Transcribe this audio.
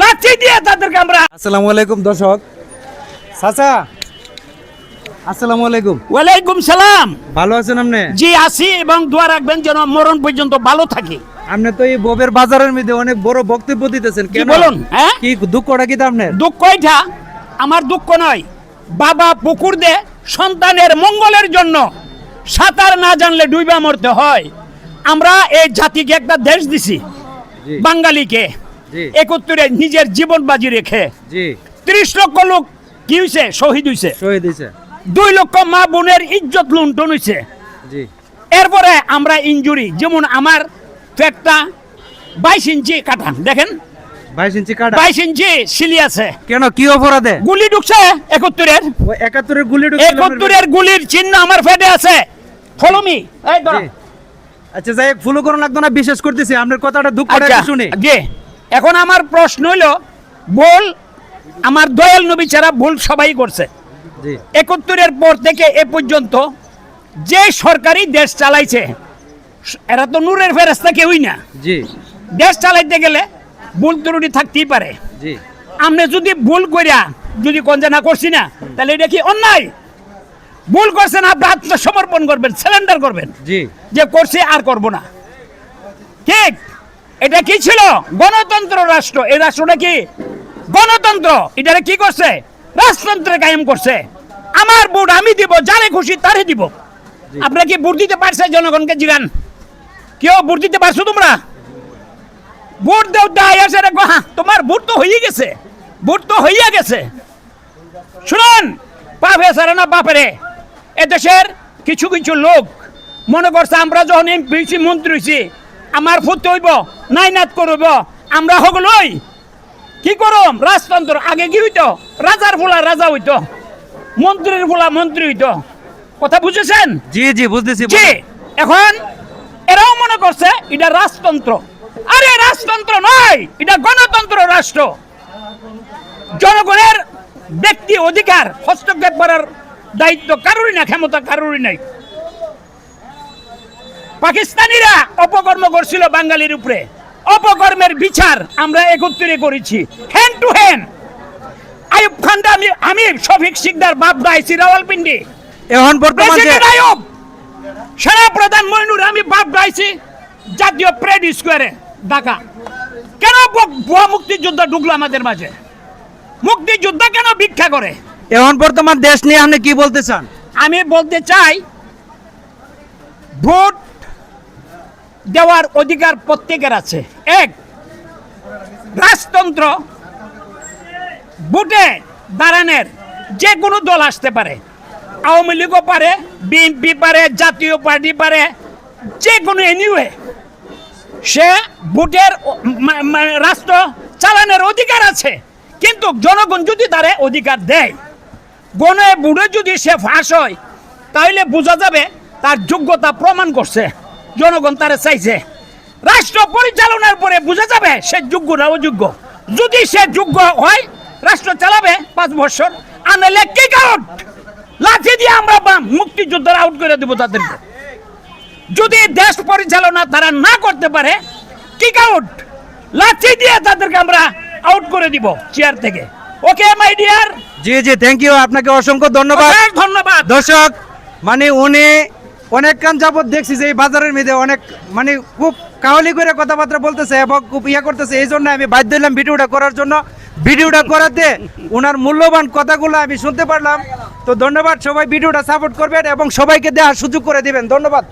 লাঠি দিয়ে তাদেরকে আমরা আসসালামু আলাইকুম দর্শক। চাচা আসসালামু আলাইকুম। ওয়ালাইকুম সালাম। ভালো আছেন আপনি? জি আসি এবং দোয়া রাখবেন যেন মরণ পর্যন্ত ভালো থাকি। আপনি তো এই ববের বাজারের মধ্যে অনেক বড় বক্তব্য দিতেছেন কি বলুন হ্যাঁ? কি দুঃখটা কি আপনার? দুঃখ এটা আমার দুঃখ নয়। বাবা পুকুর দে সন্তানের মঙ্গলের জন্য সাঁতার না জানলে ডুইবা মরতে হয়। আমরা এই জাতিকে একটা দেশ দিছি। বাঙালিকে। একত্রে নিজের জীবন বাজি রেখে ত্রিশ লক্ষ লোক কি হয়েছে শহীদ হয়েছে শহীদ হয়েছে দুই লক্ষ মা বোনের ইজ্জত লুণ্ঠন হয়েছে এরপরে আমরা ইনজুরি যেমন আমার পেটটা বাইশ ইঞ্চি কাটা দেখেন। বাইশ ইঞ্চি কাটা বাইশ ইঞ্চি সিলি আছে। কেন কি অপরাধে? গুলি ঢুকছে একাত্তরের একাত্তরের গুলি একাত্তরের গুলির চিহ্ন আমার ফেটে আছে। ফলমি। আচ্ছা যাই ফুলো করুন লাগতো না বিশেষ করতেছি আপনার কথাটা দুঃখ আচ্ছা একটু জি। এখন আমার প্রশ্ন হইল ভুল আমার দয়াল নবী ছাড়া ভুল সবাই করছে। একাত্তরের পর থেকে এ পর্যন্ত যে সরকারি দেশ চালাইছে এরা তো নূরের ফেরেস্তা কেউই না। দেশ চালাইতে গেলে ভুল ত্রুটি থাকতেই পারে। আপনি যদি ভুল করিয়া যদি কঞ্জা না করছি না তাহলে এটা কি অন্যায়? ভুল করছেন আপনি আত্মসমর্পণ করবেন সিলিন্ডার করবেন। যে করছি আর করব না। ঠিক। এটা কি ছিল? গণতন্ত্র রাষ্ট্র। এই রাষ্ট্রটা কি? গণতন্ত্র। এটারে কি করছে? রাজতন্ত্রে কায়েম করছে। আমার ভোট আমি দিব যারে খুশি তারে দিব। আপনারা কি ভোট দিতে পারছে জনগণকে জিগান? কেউ ভোট দিতে পারছ তোমরা? ভোট দেও দায় আসে রে হ্যাঁ, তোমার ভোট তো হয়ে গেছে। ভোট তো হইয়া গেছে। শুনুন পাপে সারে না বাপেরে। দেশের কিছু কিছু লোক মনে করছে আমরা যখন এমপি মন্ত্রী হইছি আমার ফুটতে হইব নাই নাত করব আমরা হগলই কি করম? রাজতন্ত্র আগে কি হইতো? রাজার ফুলা রাজা হইতো। মন্ত্রীর ফুলা মন্ত্রী হইতো। কথা বুঝেছেন? জি জি বুঝতেছি জি এখন এরাও মনে করছে এটা রাজতন্ত্র। আরে রাজতন্ত্র নয় এটা গণতন্ত্র রাষ্ট্র। জনগণের ব্যক্তি অধিকার হস্তক্ষেপ করার দায়িত্ব কারোরই না ক্ষমতা কারোরই নাই। পাকিস্তানিরা অপকর্ম করছিল বাঙালির উপরে। অপকর্মের বিচার আমরা একত্রে করেছি। হ্যান্ড টু হ্যান্ড আইব খানটা আমি আমি শফিক সিকদার বাপ দাইছি রাওয়ালপিন্ডি। এখন বর্তমান আইব সেনা প্রধান মইনুর আমি বাপ গাইছি জাতীয় প্রেড স্কোয়ারে ঢাকা। কেন ভুয়া মুক্তিযোদ্ধা ঢুকলো আমাদের মাঝে? মুক্তিযোদ্ধা কেন ভিক্ষা করে? এখন বর্তমান দেশ নিয়ে আপনি কি বলতে চান? আমি বলতে চাই ভোট দেওয়ার অধিকার প্রত্যেকের আছে। এক, রাজতন্ত্র ভোটে দাঁড়ানোর যে কোনো দল আসতে পারে। আওয়ামী লীগও পারে, বিএনপি পারে, জাতীয় পার্টি পারে, যে কোনো এনিওয়ে সে ভোটের রাষ্ট্র চালানোর অধিকার আছে। কিন্তু জনগণ যদি তারে অধিকার দেয় গনে বুড়ে যদি সে ফাঁস হয় তাহলে বোঝা যাবে তার যোগ্যতা প্রমাণ করছে। জনগণ তারা চাইছে। রাষ্ট্র পরিচালনার পরে বোঝা যাবে সে যোগ্য না অযোগ্য। যদি সে যোগ্য হয় রাষ্ট্র চালাবে পাঁচ বছর। আনলে কিক আউট লাঠি দিয়ে আমরা বাম মুক্তিযোদ্ধারা আউট করে দেবো তাদেরকে। যদি দেশ পরিচালনা তারা না করতে পারে কিক আউট লাঠি দিয়ে তাদেরকে আমরা আউট করে দিব চেয়ার থেকে। ওকে মাই ডিয়ার জি জি থ্যাংক ইউ আপনাকে অসংখ্য ধন্যবাদ। ধন্যবাদ। দর্শক মানে উনি অনেক কান যাবত দেখছি যে এই বাজারের মধ্যে অনেক মানে খুব কাহলি করে কথাবার্তা বলতেছে এবং খুব ইয়া করতেছে। এই জন্য আমি বাধ্য হলাম ভিডিওটা করার জন্য। ভিডিওটা করাতে ওনার মূল্যবান কথাগুলো আমি শুনতে পারলাম। তো ধন্যবাদ সবাই ভিডিওটা সাপোর্ট করবেন এবং সবাইকে দেওয়ার সুযোগ করে দিবেন। ধন্যবাদ।